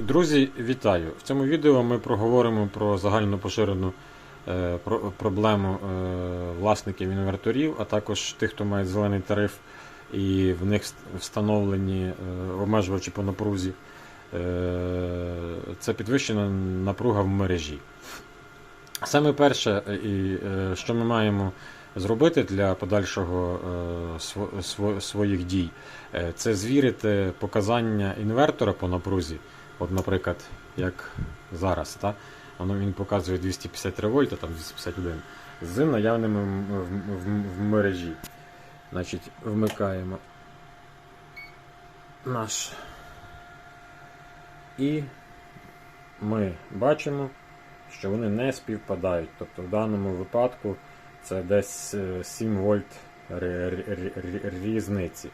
Друзі, вітаю! В цьому відео ми проговоримо про загально поширену е, про- проблему е, власників інверторів, а також тих, хто має зелений тариф і в них встановлені е, обмежувачі по напрузі. Е, Це підвищена напруга в мережі. Саме перше, е, і, е, що ми маємо зробити для подальшого е, сво- сво- своїх дій, е, це звірити показання інвертора по напрузі. От, наприклад, як зараз, та? Воно він показує 253 вольта, там 251, з наявними в, в- в мережі. Значить, вмикаємо наш. І ми бачимо, що вони не співпадають. Тобто в даному випадку це десь е, 7 вольт ри- ри- ри- ри- різниці.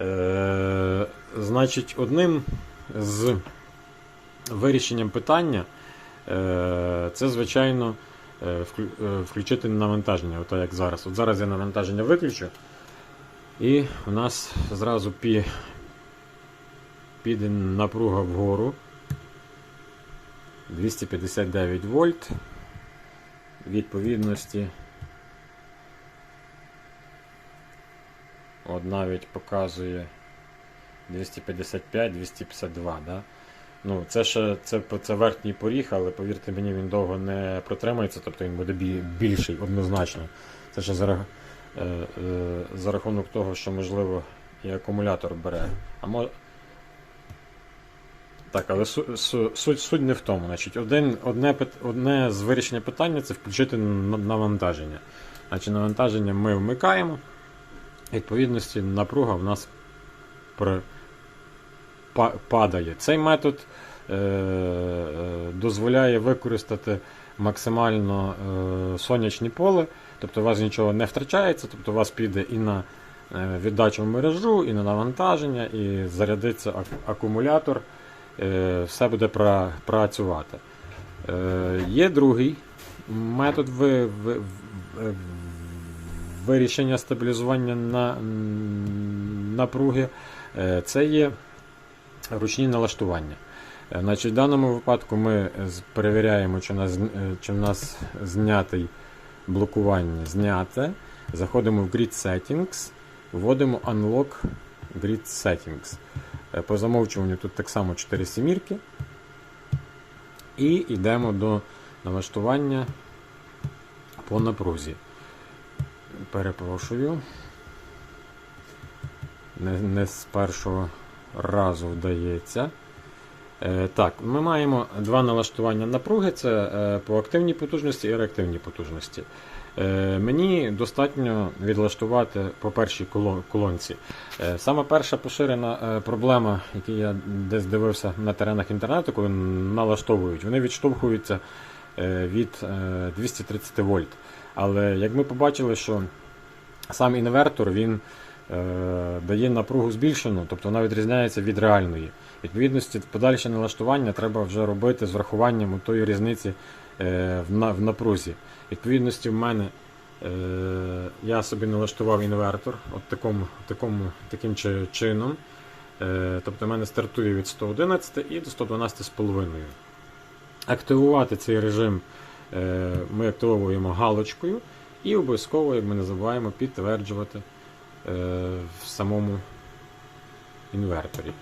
Е, значить, одним з вирішенням питання е, це, звичайно, е, е, включити навантаження, ото як зараз. От зараз я навантаження виключу, і у нас зразу пі, піде напруга вгору. 259 вольт. Відповідності. От навіть показує 255-252, да? Ну, це ще це, це верхній поріг, але повірте мені, він довго не протримається, тобто він буде більший однозначно. Це ще за, е, е, за рахунок того, що можливо і акумулятор бере. А мо... Так, але су, су, суть, суть не в тому. Значить, один, одне, одне з вирішення питання це включити навантаження. Значить, навантаження ми вмикаємо. Відповідності напруга в нас при, падає. Цей метод е, е, дозволяє використати максимально е, сонячне поле, тобто у вас нічого не втрачається, тобто у вас піде і на віддачу в мережу, і на навантаження, і зарядиться акумулятор, все буде пра- працювати. Є другий метод вирішення стабілізування на, напруги. Це є ручні налаштування. Е, Значить, в даному випадку ми перевіряємо, чи у нас, е, чи у нас знятий блокування зняте. Заходимо в Grid Settings, вводимо Unlock Grid Settings. Е, По замовчуванню тут так само 4 сімірки. І йдемо до налаштування по напрузі. Перепрошую. Не, не з першого разу вдається. Е, так, ми маємо два налаштування напруги: це е, по активній потужності і реактивній потужності. Е, мені достатньо відлаштувати по першій коло- колонці. Е, саме перша поширена е, проблема, яку я десь дивився на теренах інтернету, коли налаштовують, вони відштовхуються е, від е, 230 вольт. Але як ми побачили, що сам інвертор він дає напругу збільшену, тобто вона відрізняється від реальної. Відповідності, подальше налаштування треба вже робити з врахуванням тої різниці е, в, напрузі. Відповідності в мене е, я собі налаштував інвертор от такому, такому, таким чином. Е, тобто в мене стартує від 111 і до 112,5. Активувати цей режим е, ми активовуємо галочкою і обов'язково, як ми називаємо, підтверджувати е, в самому інверторі.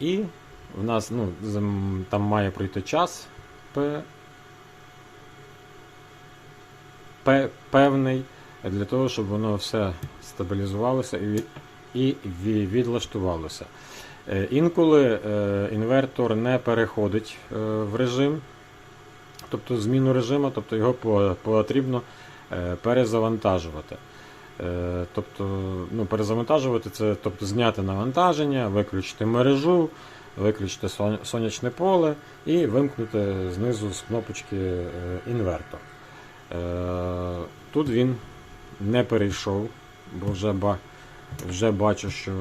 І в нас ну, там має пройти час пе- пе- певний для того, щоб воно все стабілізувалося і, і відлаштувалося. Е, Інколи е, інвертор не переходить е, в режим, тобто зміну режиму, тобто його потрібно е, перезавантажувати. Е, Тобто, ну, перезавантажувати це тобто, зняти навантаження, виключити мережу, виключити сонячне поле і вимкнути знизу з кнопочки е, інвертор. Е, Тут він не перейшов, бо вже, вже бачу, що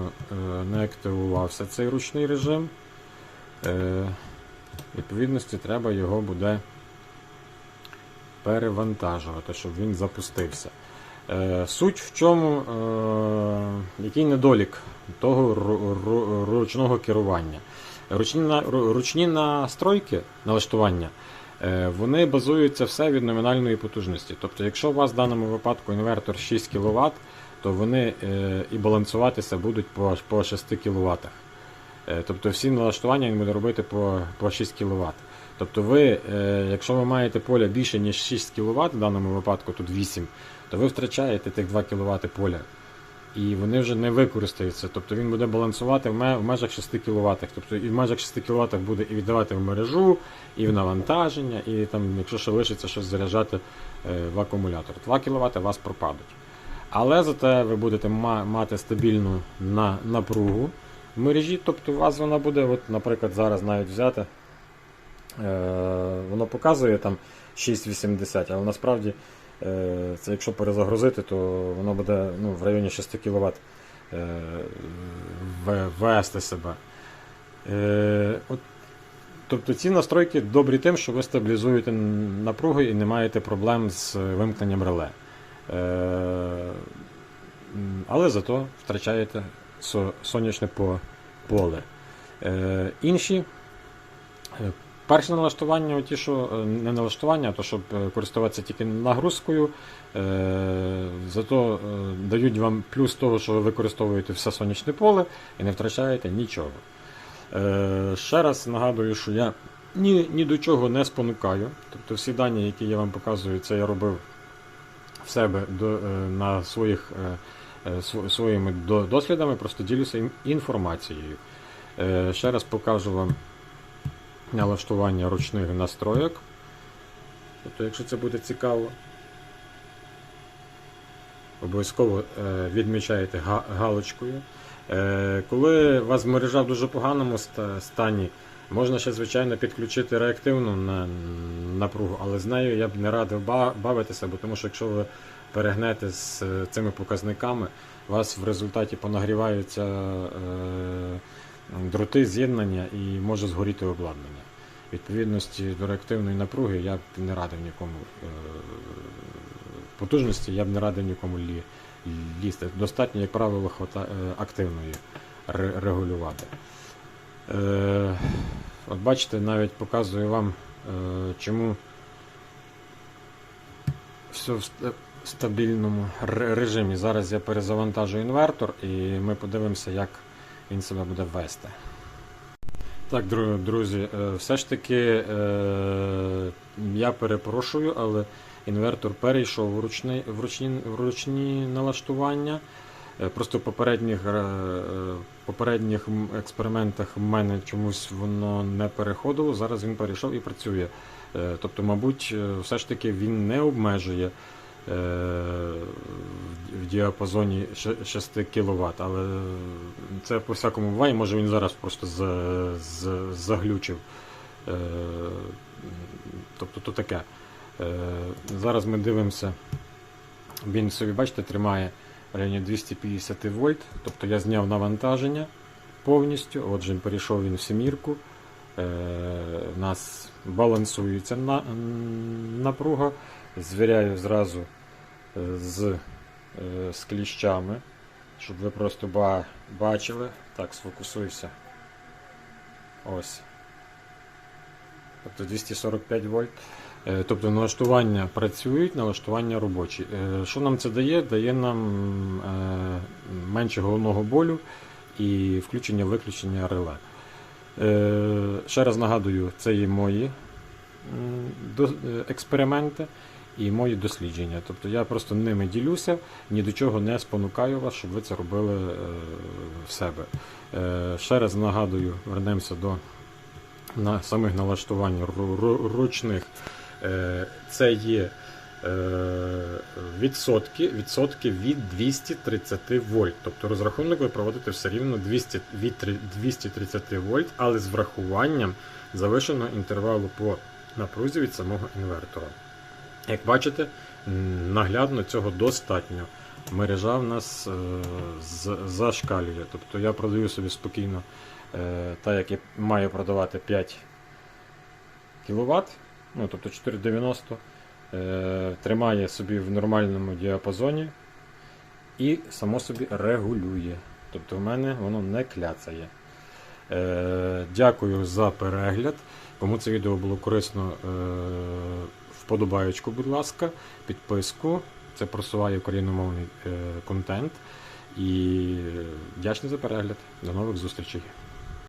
не активувався цей ручний режим. Відповідності треба його буде перевантажувати, щоб він запустився. Е, Суть в чому, е, який недолік того ру- ру- ручного керування. Ручні, ручні настройки, налаштування, е, вони базуються все від номінальної потужності. Тобто, якщо у вас в даному випадку інвертор 6 кВт, то вони і балансуватися будуть по, по 6 кВт. Тобто всі налаштування він буде робити по, по 6 кВт. Тобто ви, якщо ви маєте поле більше, ніж 6 кВт, в даному випадку тут 8, то ви втрачаєте тих 2 кВт поля. І вони вже не використаються. Тобто він буде балансувати в межах 6 кВт. Тобто і в межах 6 кВт буде і віддавати в мережу, і в навантаження, і там, якщо ще лишиться щось заряджати е, в акумулятор. 2 кВт у вас пропадуть. Але зате ви будете мати стабільну напругу в мережі, тобто у вас вона буде, от, наприклад, зараз навіть взяти, е, воно показує там 6,80, але насправді це якщо перезагрузити, то воно буде ну, в районі 6 кВт е, вести себе. Е, от, тобто ці настройки добрі тим, що ви стабілізуєте напругу і не маєте проблем з вимкненням реле. Е, але зато втрачаєте сонячне поле. Е, інші е, перше налаштування, ті, що е, не налаштування, а то щоб е, користуватися тільки нагрузкою, е, зато дають вам плюс того, що ви використовуєте все сонячне поле і не втрачаєте нічого. Ще раз нагадую, що я ні, ні до чого не спонукаю. Тобто всі дані, які я вам показую, це я робив в себе до, на своїх, сво- своїми дослідами, просто ділюся інформацією. Ще раз покажу вам налаштування ручних настройок. Тобто, якщо це буде цікаво, обов'язково е, відмічаєте галочкою. Е, Коли у вас мережа в дуже поганому стані, можна ще, звичайно, підключити реактивну напругу, але з нею я б не радив бавитися, бо тому що якщо ви перегнете з е, цими показниками, у вас в результаті понагріваються дроти з'єднання і може згоріти обладнання. Відповідності до реактивної напруги я б не радив нікому е, потужності, я б не радив нікому лі, лізти. Достатньо, як правило, хвата, е, активної регулювати. Е, от бачите, навіть показую вам, чому все в стабільному режимі. Зараз я перезавантажу інвертор і ми подивимося, як він себе буде вести. Так, друзі, е, все ж таки е, я перепрошую, але інвертор перейшов в ручні, в ручні, в ручні налаштування. Е, Просто в попередніх, попередніх експериментах в мене чомусь воно не переходило. Зараз він перейшов і працює. Тобто, мабуть, все ж таки він не обмежує в- в діапазоні 6 кВт, але це по всякому буває. Може він зараз просто за- за- заглючив. Е, Тобто то таке. Е, Зараз ми дивимося. Він собі, бачите, тримає районі 250 вольт. Тобто я зняв навантаження повністю. Отже, перейшов він в семірку. Е, У нас балансується напруга. Звіряю зразу е, з, е, з кліщами, щоб ви просто ба- бачили. Так, сфокусуйся. Ось. Тобто 245 вольт. Е, Тобто налаштування працюють, налаштування робочі. Е, Що нам це дає? Дає нам менше головного болю і включення-виключення реле. Ще раз нагадую, це є мої експерименти і мої дослідження. Тобто я просто ними ділюся, ні до чого не спонукаю вас, щоб ви це робили е, в себе. Е, Ще раз нагадую, вернемося до на самих налаштувань ру- ру- ручних. Е, Це є відсотки, відсотки від 230 вольт. Тобто розрахунок ви проводите все рівно 200, від 230 вольт, але з врахуванням завишеного інтервалу по напрузі від самого інвертора. Як бачите, наглядно цього достатньо. Мережа в нас е, зашкалює. Тобто я продаю собі спокійно, е, так як я маю продавати 5 кВт, ну тобто 490, е, тримає собі в нормальному діапазоні і само собі регулює. Тобто в мене воно не кляцає. Дякую за перегляд. Кому це відео було корисно, вподобаючку, будь ласка, підписку. Це просуває україномовний е, контент. І е, вдячний за перегляд. До нових зустрічей.